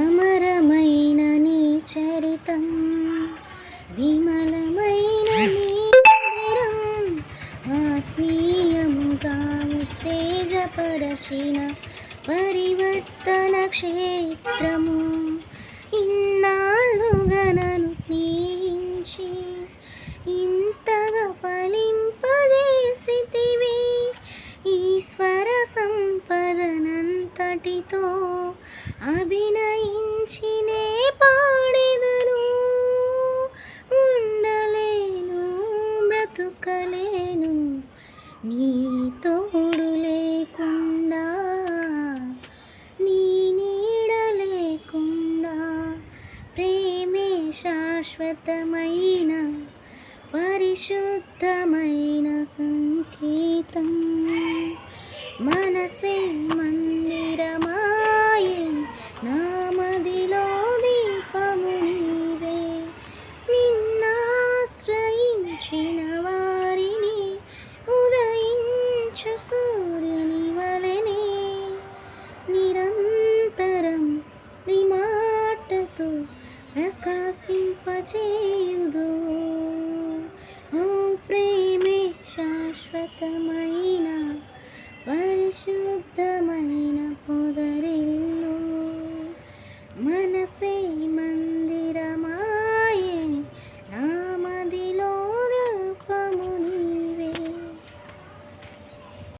అమరమైన నీ చరితం విమలమైన నీ ఆత్మీయముగా ఉత్తేజపరచిన పరివర్తన క్షేత్రము. ఇన్నాళ్ళుగా అంతటితో అభినయించినే పాడెదను. ఉండలేను బ్రతుకలేను నీ తోడు లేకుండా నీ నీడ లేకుండా ప్రేమే శాశ్వతమైన పరిశుద్ధమైన సంకేతం. మనసే మందిరమాయే నామదిలో దీపము నీవే. నిన్నాశ్రయించిన వారిని ఉదయించు సూర్యుని వలెనే. నిరంతరం నీ ప్రకాశింపచేయుదు ఓ ప్రేమే శాశ్వతమై Xe.